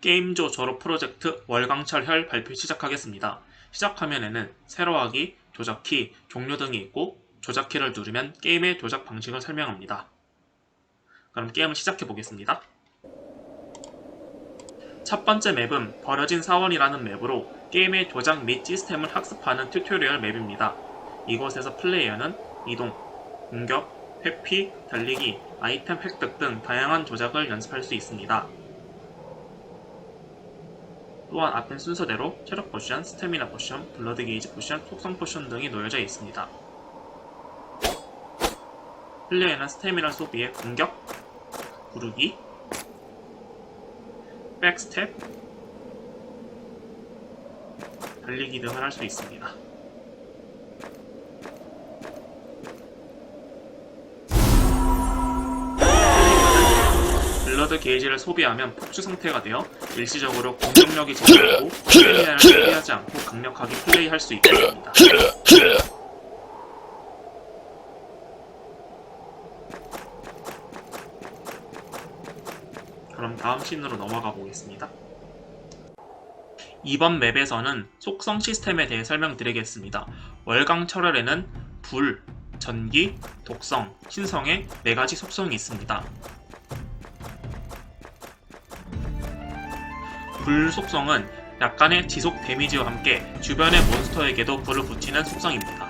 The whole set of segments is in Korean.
게임조 졸업 프로젝트 월강철혈 발표 시작하겠습니다. 시작 화면에는 세로하기, 조작키, 종료 등이 있고 조작키를 누르면 게임의 조작 방식을 설명합니다. 그럼 게임을 시작해 보겠습니다. 첫 번째 맵은 버려진 사원이라는 맵으로 게임의 조작 및 시스템을 학습하는 튜토리얼 맵입니다. 이곳에서 플레이어는 이동, 공격, 회피, 달리기, 아이템 획득 등 다양한 조작을 연습할 수 있습니다. 또한 앞엔 순서대로 체력 포션, 스태미나 포션, 블러드 게이지 포션, 속성 포션 등이 놓여져 있습니다. 플레이어는 스태미나 소비에 공격, 구르기, 백스텝, 달리기 등을 할 수 있습니다. 블러드 게이지를 소비하면 폭주 상태가 되어 일시적으로 공격력이 저하고 스태미나를 소비하지 않고 강력하게 플레이할 수 있게 됩니다. 그럼 다음 씬으로 넘어가 보겠습니다. 이번 맵에서는 속성 시스템에 대해 설명드리겠습니다. 월광철혈에는 불, 전기, 독성, 신성의 4가지 속성이 있습니다. 불 속성은 약간의 지속 데미지와 함께 주변의 몬스터에게도 불을 붙이는 속성입니다.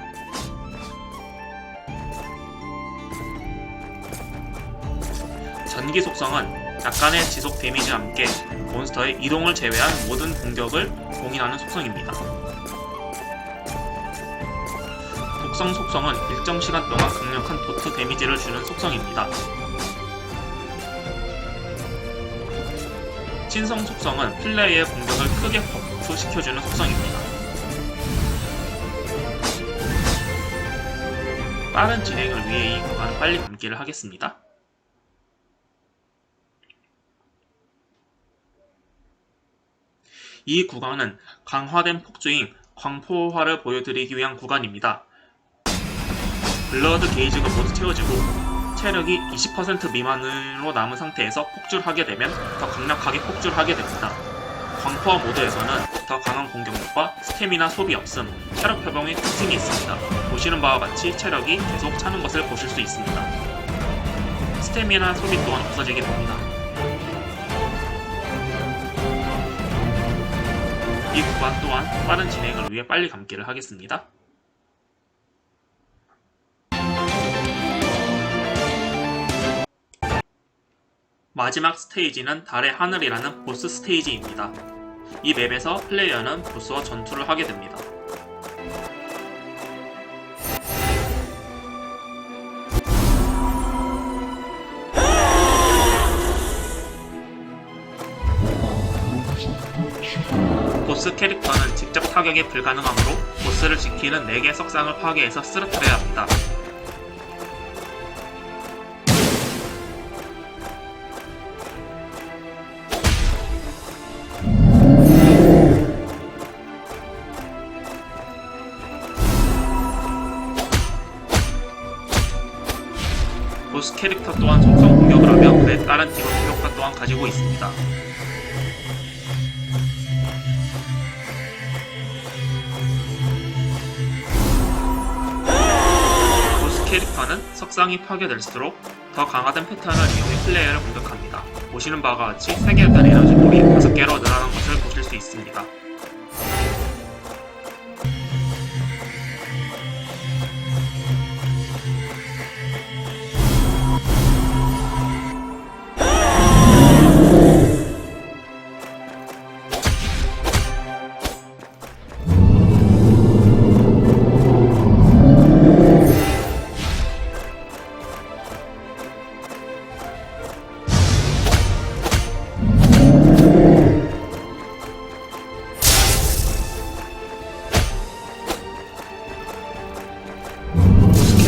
전기 속성은 약간의 지속 데미지와 함께 몬스터의 이동을 제외한 모든 공격을 봉인하는 속성입니다. 독성 속성은 일정 시간 동안 강력한 도트 데미지를 주는 속성입니다. 신성 속성은 플레이의 공격을 크게 버프시켜주는 속성입니다. 빠른 진행을 위해 이 구간은 빨리 감기를 하겠습니다. 이 구간은 강화된 폭주인 광포화를 보여드리기 위한 구간입니다. 블러드 게이지가 모두 채워지고 체력이 20% 미만으로 남은 상태에서 폭주를 하게 되면 더 강력하게 폭주를 하게 됩니다. 광포화 모드에서는 더 강한 공격력과 스태미나 소비 없음, 체력 회복의 특징이 있습니다. 보시는 바와 같이 체력이 계속 차는 것을 보실 수 있습니다. 스태미나 소비 또한 없어지게 됩니다. 이 구간 또한 빠른 진행을 위해 빨리 감기를 하겠습니다. 마지막 스테이지는 달의 하늘이라는 보스 스테이지입니다. 이 맵에서 플레이어는 보스와 전투를 하게 됩니다. 보스 캐릭터는 직접 타격이 불가능하므로 보스를 지키는 4개 석상을 파괴해서 쓰러뜨려야 합니다. 캐릭터 또한 속성 공격을 하며 그에 따른 디버프 효과 또한 가지고 있습니다. 보스 캐릭터는 석상이 파괴될수록 더 강화된 패턴을 이용해 플레이어를 공격합니다. 보시는 바와 같이 세계였던 에너지 폴이 5개로 늘어난 것을 보실 수 있습니다.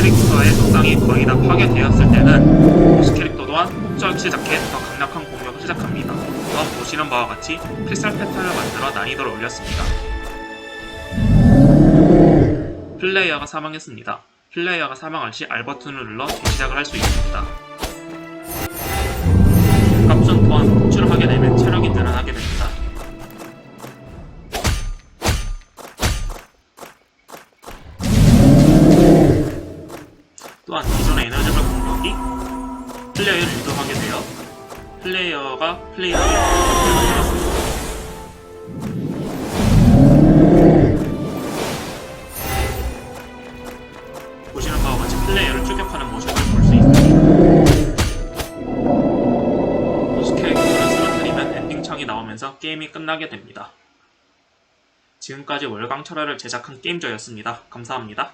캐릭터의 속상이 거의 다 파괴되었을 때는 보스 캐릭터 또한 폭주하기 시작해 더 강력한 공격을 시작합니다. 또한 보시는 바와 같이 필살 패턴을 만들어 난이도를 올렸습니다. 플레이어가 사망했습니다. 플레이어가 사망할 시 R 버튼을 눌러 재시작을 할 수 있습니다. 이 플레이어를 유도하게 되어 플레이어가 플레이어를. 보시는 바와 같이 플레이어를 추격하는 모션을 볼 수 있습니다. 보스 캐릭터를 쓰러뜨리면 엔딩 창이 나오면서 게임이 끝나게 됩니다. 지금까지 월광 철화를 제작한 게임저였습니다. 감사합니다.